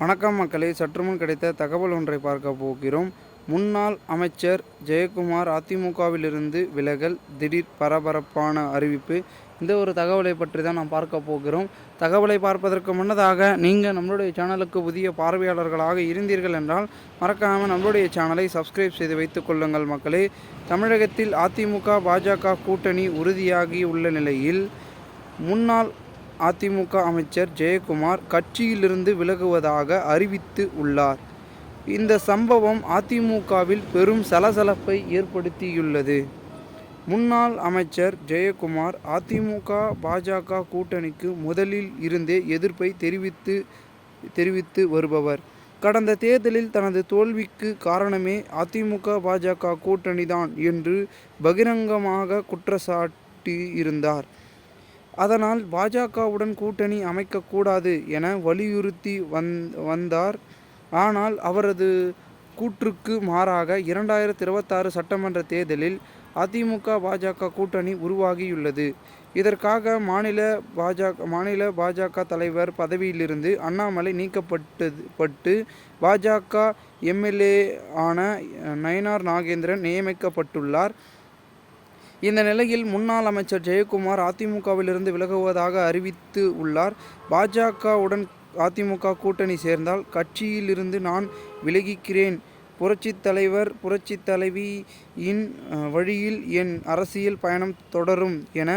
வணக்கம் மக்களே சற்றுமுன் கிடைத்த தகவல் ஒன்றை பார்க்க போகிறோம். முன்னாள் அமைச்சர் ஜெயக்குமார் அதிமுகவிலிருந்து விலகல் திடீர் பரபரப்பான அறிவிப்பு. இந்த ஒரு தகவலை பற்றி தான் நாம் பார்க்க போகிறோம். தகவலை பார்ப்பதற்கு முன்னதாக நீங்கள் நம்மளுடைய சேனலுக்கு புதிய பார்வையாளர்களாக இருந்தீர்கள் என்றால் மறக்காமல் நம்மளுடைய சேனலை சப்ஸ்கிரைப் செய்து வைத்துக் கொள்ளுங்கள் மக்களே. தமிழகத்தில் அதிமுக பாஜக கூட்டணி உறுதியாகி உள்ள நிலையில் முன்னாள் அதிமுக அமைச்சர் ஜெயக்குமார் கட்சியிலிருந்து விலகுவதாக அறிவித்து உள்ளார். இந்த சம்பவம் அதிமுகவில் பெரும் சலசலப்பை ஏற்படுத்தியுள்ளது. முன்னாள் அமைச்சர் ஜெயக்குமார் அதிமுக பாஜக கூட்டணிக்கு முதலில் இருந்தே எதிர்ப்பை தெரிவித்து தெரிவித்து வருபவர். கடந்த தேர்தலில் தனது தோல்விக்கு காரணமே அதிமுக பாஜக கூட்டணிதான் என்று பகிரங்கமாக குற்றச்சாட்டி இருந்தார் அதனால் பாஜகவுடன் கூட்டணி அமைக்கக்கூடாது என வலியுறுத்தி வந் வந்தார். ஆனால் அவரது கூற்றுக்கு மாறாக இரண்டாயிரத்தி இருபத்தாறு சட்டமன்ற தேர்தலில் அதிமுக பாஜக கூட்டணி உருவாகியுள்ளது. இதற்காக மாநில பாஜக மாநில பாஜக தலைவர் பதவியிலிருந்து அண்ணாமலை நீக்கப்பட்டது பட்டு பாஜக எம்எல்ஏ ஆன நயனார் நாகேந்திரன் நியமிக்கப்பட்டுள்ளார். இந்த நிலையில் முன்னாள் அமைச்சர் ஜெயக்குமார் அதிமுகவிலிருந்து விலகுவதாக அறிவித்து உள்ளார். பாஜகவுடன் அதிமுக கூட்டணி சேர்ந்தால் கட்சியிலிருந்து நான் விலகிக்கிறேன். புரட்சித் தலைவர் புரட்சித் தலைவியின் வழியில் என் அரசியல் பயணம் தொடரும் என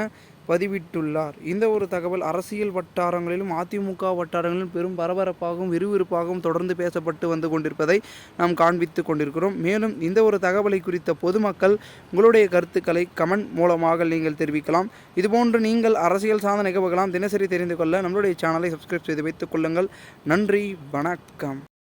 பதிவிட்டுள்ளார். இந்த ஒரு தகவல் அரசியல் வட்டாரங்களிலும் அதிமுக வட்டாரங்களிலும் பெரும் பரபரப்பாகவும் விறுவிறுப்பாகவும் தொடர்ந்து பேசப்பட்டு வந்து கொண்டிருப்பதை நாம் காண்பித்து கொண்டிருக்கிறோம். மேலும் இந்த ஒரு தகவலை குறித்த பொதுமக்கள் உங்களுடைய கருத்துக்களை கமெண்ட் மூலமாக நீங்கள் தெரிவிக்கலாம். இதுபோன்று நீங்கள் அரசியல் சார்ந்த நிகழ்வுகளாம் தினசரி தெரிந்து கொள்ள நம்மளுடைய சேனலை சப்ஸ்கிரைப் செய்து வைத்துக் கொள்ளுங்கள். நன்றி வணக்கம்.